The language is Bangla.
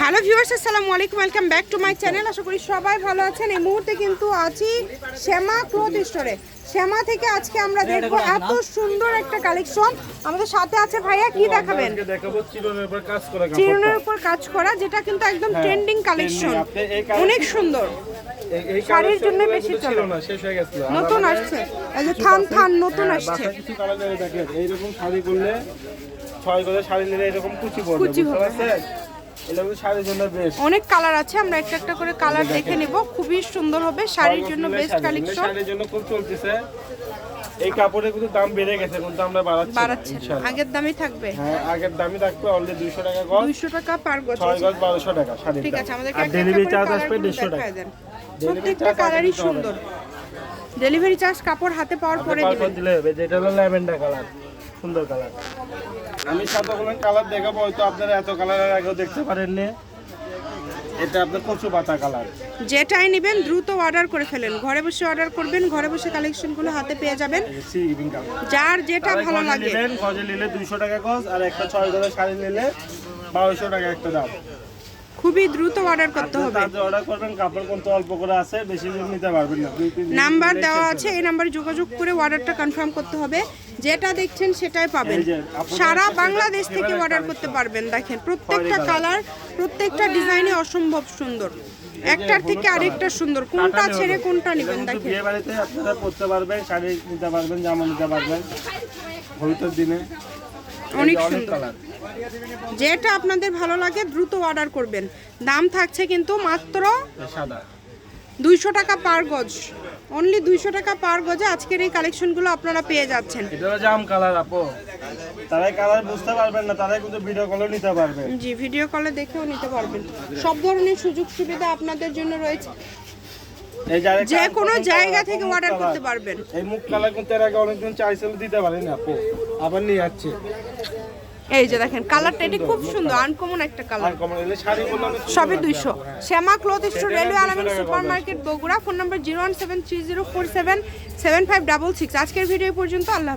হ্যালো ভিউয়ার্স আসসালামু আলাইকুম welcome back to my channel. আশা করি সবাই ভালো আছেন। এই মুহূর্তে কিন্তু আছি শ্যামা ক্লথ স্টোরে। শ্যামা থেকে আজকে আমরা দেখব এত সুন্দর একটা কালেকশন। আমাদের সাথে আছে ভাইয়া কি দেখাবেন? দেখাবো চিরনের উপর কাজ করা চিরনের উপর কাজ করা যেটা কিন্তু একদম ট্রেন্ডিং কালেকশন এই কালেকশন- অনেক সুন্দর। শাড়ির জন্য বেশি চলে। হয়ে নতুন আসছে। এই যে থান থান নতুন হ্যাঁ, আসছে। এইরকম শাড়ি করলে ছয় করে শাড়ি নিলে এরকম কুচি পড়বে অনেক কালার আছে আমরা একটা একটা করে কালার দেখে নিব। খুবই সুন্দর হবে শাড়ির জন্য বেস্ট কালেকশন শাড়ির জন্য খুব চলতেছে। এই কাপড়ের কিন্তু দাম বেড়ে গেছে কিন্তু আমরা বাড়াচ্ছি। বাড়াচ্ছে। আগের দামই থাকবে? হ্যাঁ আগের দামই থাকবে অলরেডি দুইশো টাকা গজ। দুইশো টাকা পার গজ ছয় গজ বারোশো টাকা শাড়ির ঠিক আছে একটা ডেলিভারি চার্জ আসবে কালারগুলো দেড়শো টাকা। প্রত্যেকটা কালারই সুন্দর। ডেলিভারি চার্জ কাপড় হাতে পাওয়ার পরে দিবেন। দিলে হবে যেটা হলো ল্যাভেন্ডার কালার সুন্দর কালার আমি সাতগুলো কালার দেখাবো হয়তো আপনারা এত কালার আগেও দেখতে পারেননি। এটা আপনার কচু পাতা কালার। যেটাই নেবেন দ্রুত অর্ডার করে ফেলেন। ঘরে বসে অর্ডার করবেন ঘরে বসে কালেকশনগুলো হাতে পেয়ে যাবেন। যার যেটা ভালো লাগে। গজে নিলে দুইশো টাকা গজ আর একটা ছয় গজের শাড়ি নিলে বারোশো টাকা একটা দাম। খুবই দ্রুত অর্ডার করতে হবে। অর্ডার করবেন কাপড় কিন্তু অল্প করে আছে বেশি নিতে পারবেন না। নাম্বার দেওয়া আছে এই নাম্বারে যোগাযোগ করে অর্ডারটা কনফার্ম করতে হবে। যেটা দেখছেন সেটাই পাবেন। সারা বাংলাদেশ থেকে অর্ডার করতে পারবেন দেখেন। প্রত্যেকটা কালার প্রত্যেকটা ডিজাইনই অসম্ভব সুন্দর। একটার থেকে আরেকটা সুন্দর। কোনটা ছেড়ে কোনটা নেবেন দেখেন। বিয়ে বাড়িতে আপনারা পরতে পারবেন শাড়ি নিতে পারবেন জামা নিতে পারবেন। হলুদের দিনে অনেক সুন্দর। যেটা আপনাদের ভালো লাগে দ্রুত অর্ডার করবেন। দাম থাকছে কিন্তু মাত্র দুইশো টাকা পার গজ। অনলি দুইশো টাকা পার গজে আজকের এই কালেকশনগুলো আপনারা পেয়ে যাচ্ছেন। জাম কালার আপু। তারাই কালার বুঝতে পারবেন না তারাই কিন্তু ভিডিও কলও নিতে পারবে। জি ভিডিও কলে দেখেও নিতে পারবেন। সব ধরনের সুযোগ সুবিধা আপনাদের জন্য রয়েছে। যে কোনো জায়গা থেকে অর্ডার। করতে পারবেন। এই মুখ কালার কিন্তু এর আগে অনেকজন চাইছিল দিতে পারেন আপু। আবার নিয়ে যাচ্ছে এই যে দেখেন কালারটা এটি খুব সুন্দর আনকমন একটা কালার সবই দুইশো হ্যাঁ। শ্যামা ক্লথ স্টোর সেটা railway 200 Alamin super market Bogura phone number zero one seven three zero four seven seven five double six আজকের ভিডিও পর্যন্ত আল্লাহ।